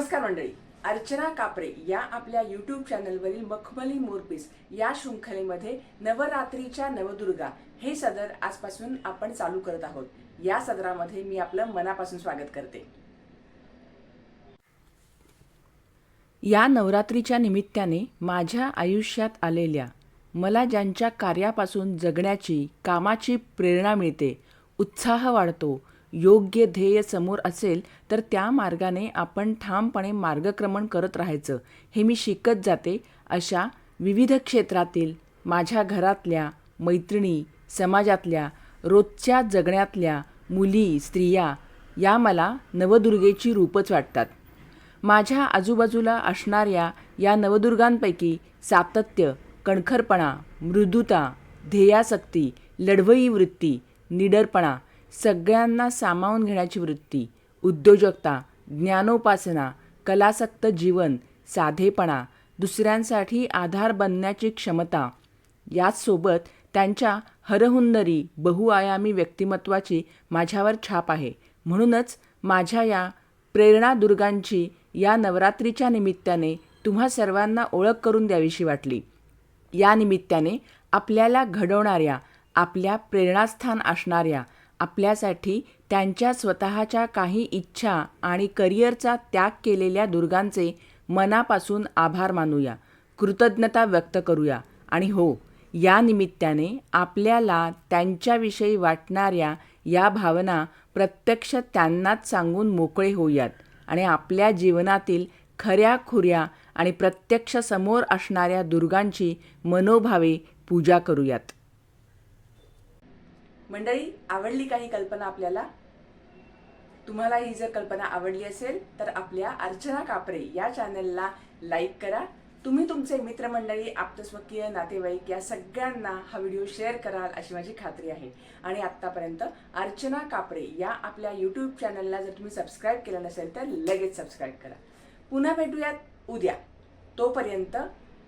मंडळी. अर्चना कापरे या आपल्या यूट्यूब चॅनलवरील मखमली मोरपीस या शृंखलेमध्ये नवरात्रीच्या नवदुर्गा हे सदर आजपासून आपण चालू करत आहोत. या सदरामध्ये मी आपलं मनापासून स्वागत करते. या नवरात्रीच्या निमित्ताने माझ्या आयुष्यात आलेल्या मला ज्यांच्या कार्यापासून जगण्याची कामाची प्रेरणा मिळते उत्साह वाढतो योग्य ध्येय समोर असेल तर त्या मार्गाने आपण ठामपणे मार्गक्रमण करत राहायचं. हे मी शिकत जाते अशा विविध क्षेत्रातील माझ्या घरातल्या मैत्रिणी समाजातल्या रोजच्या जगण्यातल्या मुली स्त्रिया या मला नवदुर्गेची रूपच वाटतात. माझ्या आजूबाजूला असणाऱ्या या नवदुर्गांपैकी सातत्य कणखरपणा मृदुता ध्येयासक्ती लढवई वृत्ती निडरपणा सगळ्यांना सामावून घेण्याची वृत्ती उद्योजकता ज्ञानोपासना कलासक्त जीवन साधेपणा दुसऱ्यांसाठी आधार बनण्याची क्षमता याचसोबत त्यांच्या हरहुन्नरी बहुआयामी व्यक्तिमत्वाची माझ्यावर छाप आहे. म्हणूनच माझ्या या प्रेरणादुर्गांची या नवरात्रीच्या निमित्ताने तुम्हा सर्वांना ओळख करून द्यावीशी वाटली. या निमित्ताने आपल्याला घडवणाऱ्या आपल्या प्रेरणास्थान असणाऱ्या आपल्यासाठी त्यांच्या स्वतःच्या काही इच्छा आणि करिअरचा त्याग केलेल्या दुर्गांचे मनापासून आभार मानूया. कृतज्ञता व्यक्त करूया. आणि हो या निमित्ताने आपल्याला त्यांच्याविषयी वाटणाऱ्या या भावना प्रत्यक्ष त्यांनाच सांगून मोकळे होऊयात आणि आपल्या जीवनातील खऱ्या खुऱ्या आणि प्रत्यक्ष समोर असणाऱ्या दुर्गांची मनोभावे पूजा करूयात. मंडळी आवडली काही कल्पना आपल्याला? तुम्हाला ही जर कल्पना आवडली असेल तर आपल्या अर्चना कापरे या चॅनलला लाईक करा. तुम्ही तुमचे मित्रमंडळी आप्तस्वकीय नातेवाईक या सगळ्यांना हा व्हिडिओ शेअर कराल अशी माझी खात्री आहे. आणि आत्तापर्यंत अर्चना कापरे या आपल्या यूट्यूब चॅनलला जर तुम्ही सबस्क्राईब केलं नसेल तर लगेच सबस्क्राईब करा. पुन्हा भेटूयात उद्या. तोपर्यंत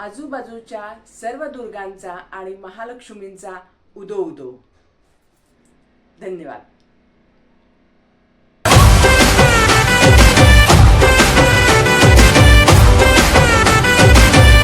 आजूबाजूच्या सर्व दुर्गांचा आणि महालक्ष्मींचा उदो उदो धन्यवाद